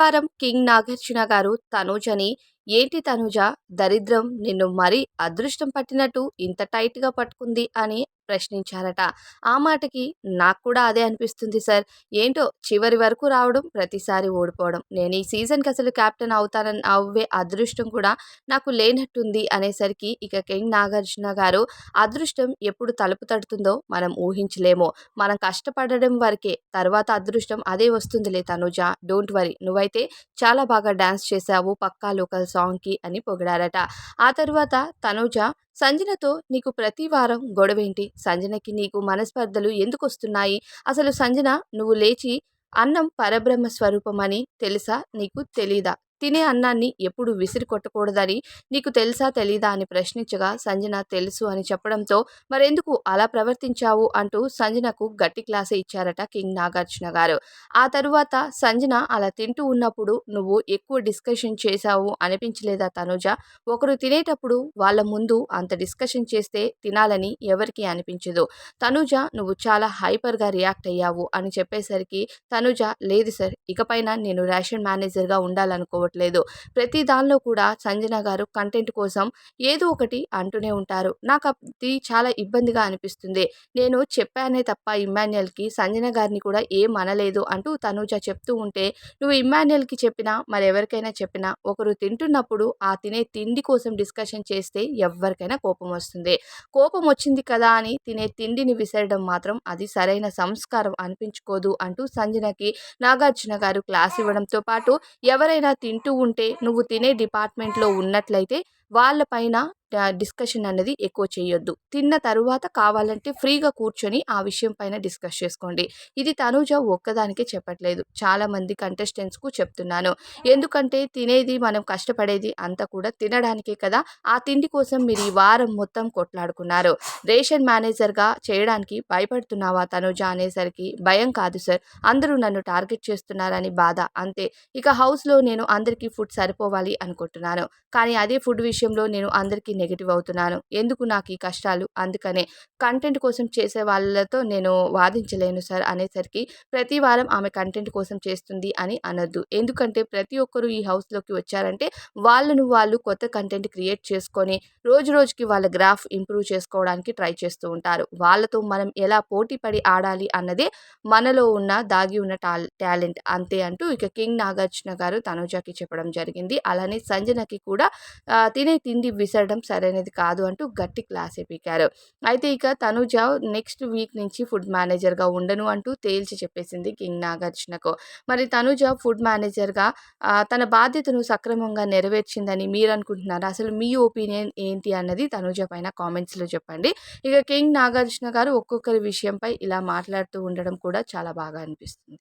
శనివారం కింగ్ నాగార్జున గారు తనూజని ఏంటి తనుజ? దరిద్రం నిన్ను మరీ అదృష్టం పట్టినట్టు ఇంత టైట్గా పట్టుకుంది అని ప్రశ్నించారట. ఆ మాటకి నాకు కూడా అదే అనిపిస్తుంది సార్. ఏంటో చివరి వరకు రావడం ప్రతిసారి ఓడిపోవడం. నేను ఈ సీజన్కి అసలు కెప్టెన్ అవుతానని అవ్వే అదృష్టం కూడా నాకు లేనట్టుంది అనేసరికి ఇక కింగ్ నాగార్జున గారు అదృష్టం ఎప్పుడు తలుపు తడుతుందో మనం ఊహించలేము. మనం కష్టపడడం వరకే తర్వాత అదృష్టం అదే వస్తుందిలే తనుజ. Don't worry. నువ్వైతే చాలా బాగా డ్యాన్స్ చేసావు పక్కా లోకల్ సాంగ్కి అని పొగిడారట. ఆ తర్వాత తనుజ సంజనతో నీకు ప్రతి వారం గొడవేంటి? సంజనకి నీకు మనస్పర్ధలు ఎందుకు వస్తున్నాయి అసలు సంజన నువ్వు లేచి అన్నం పరబ్రహ్మ స్వరూపం అని తెలుసా? నీకు తెలీదా? తినే అన్నాన్ని ఎప్పుడు విసిరి కొట్టకూడదని నీకు తెలుసా తెలీదా అని ప్రశ్నించగా సంజన తెలుసు అని చెప్పడంతో మరెందుకు అలా ప్రవర్తించావు? అంటూ సంజనకు గట్టి క్లాసే ఇచ్చారట కింగ్ నాగార్జున గారు. ఆ తరువాత సంజన అలా తింటూ ఉన్నప్పుడు నువ్వు ఎక్కువ డిస్కషన్ చేశావు అనిపించలేదా తనుజ? ఒకరు తినేటప్పుడు వాళ్ళ ముందు అంత డిస్కషన్ చేస్తే తినాలని ఎవరికి అనిపించదు. తనుజ నువ్వు చాలా హైపర్గా రియాక్ట్ అయ్యావు అని చెప్పేసరికి తనుజ లేదు సార్ ఇకపైన నేను రేషన్ మేనేజర్గా ఉండాలనుకోవట్లేదు. రావట్లేదు ప్రతి దానిలో కూడా సంజన గారు కంటెంట్ కోసం ఏదో ఒకటి అంటూనే ఉంటారు. నాకు అది చాలా ఇబ్బందిగా అనిపిస్తుంది. నేను చెప్పానే తప్ప ఇమ్మాన్యుయల్కి సంజన గారిని కూడా ఏం అనలేదు అంటూ తనూజ చెప్తూ ఉంటే నువ్వు ఇమ్మాన్యుయల్కి చెప్పినా మరెవరికైనా చెప్పినా ఒకరు తింటున్నప్పుడు ఆ తినే తిండి కోసం డిస్కషన్ చేస్తే ఎవరికైనా కోపం వస్తుంది. కోపం వచ్చింది కదా అని తినే తిండిని విసరడం మాత్రం అది సరైన సంస్కారం అనిపించుకోదు అంటూ సంజనకి నాగార్జున గారు క్లాస్ ఇవ్వడంతో పాటు ఎవరైనా తింటూ వింటూ ఉంటే నువ్వు తినే డిపార్ట్మెంట్లో ఉన్నట్లయితే వాళ్ళపైన డిస్కషన్ అనేది ఎక్కువ చేయొద్దు. తిన్న తరువాత కావాలంటే ఫ్రీగా కూర్చొని ఆ విషయం పైన డిస్కస్ చేసుకోండి. ఇది తనుజ ఒక్కదానికే చెప్పట్లేదు. చాలామంది కంటెస్టెంట్స్కు చెప్తున్నాను. ఎందుకంటే తినేది మనం కష్టపడేది అంతా కూడా తినడానికే కదా. ఆ తిండి కోసం మీరు ఈ వారం మొత్తం కొట్లాడుకున్నారు. రేషన్ మేనేజర్గా చేయడానికి భయపడుతున్నావా తనుజ అనేసరికి? భయం కాదు సార్. అందరూ నన్ను టార్గెట్ చేస్తున్నారని బాధ. అంతే. ఇక హౌస్లో నేను అందరికీ ఫుడ్ సరిపోవాలి అనుకుంటున్నాను. కానీ అదే ఫుడ్ విషయంలో నేను అందరికీ నెగిటివ్ అవుతున్నాను. ఎందుకు నాకు ఈ కష్టాలు? అందుకనే కంటెంట్ కోసం చేసే వాళ్ళతో నేను వాదించలేను సార్ అనేసరికి ప్రతి వారం ఆమె కంటెంట్ కోసం చేస్తుంది అని అనొద్దు. ఎందుకంటే ప్రతి ఒక్కరూ ఈ హౌస్లోకి వచ్చారంటే వాళ్ళను వాళ్ళు కొత్త కంటెంట్ క్రియేట్ చేసుకొని రోజు రోజుకి వాళ్ళ గ్రాఫ్ ఇంప్రూవ్ చేసుకోవడానికి ట్రై చేస్తూ ఉంటారు. వాళ్ళతో మనం ఎలా పోటీ పడి ఆడాలి అన్నదే మనలో ఉన్న దాగి ఉన్న టాలెంట్. అంతే అంటూ ఇక కింగ్ నాగార్జున గారు తనుజాకి చెప్పడం జరిగింది. అలానే సంజనకి కూడా తినే తిండి విసరడం సరైనది కాదు అంటూ గట్టి క్లాస్ ఎప్పికారు అయితే ఇక తనుజ నెక్స్ట్ వీక్ నుంచి ఫుడ్ మేనేజర్గా ఉండను అంటూ తేల్చి చెప్పేసింది కింగ్ నాగార్జునకు. మరి తనుజ ఫుడ్ మేనేజర్గా తన బాధ్యతను సక్రమంగా నెరవేర్చిందని మీరు అనుకుంటున్నారు అసలు మీ ఒపీనియన్ ఏంటి అన్నది తనుజ పైన కామెంట్స్లో చెప్పండి. ఇక కింగ్ నాగార్జున గారు ఒక్కొక్కరి విషయంపై ఇలా మాట్లాడుతూ ఉండడం కూడా చాలా బాగా అనిపిస్తుంది.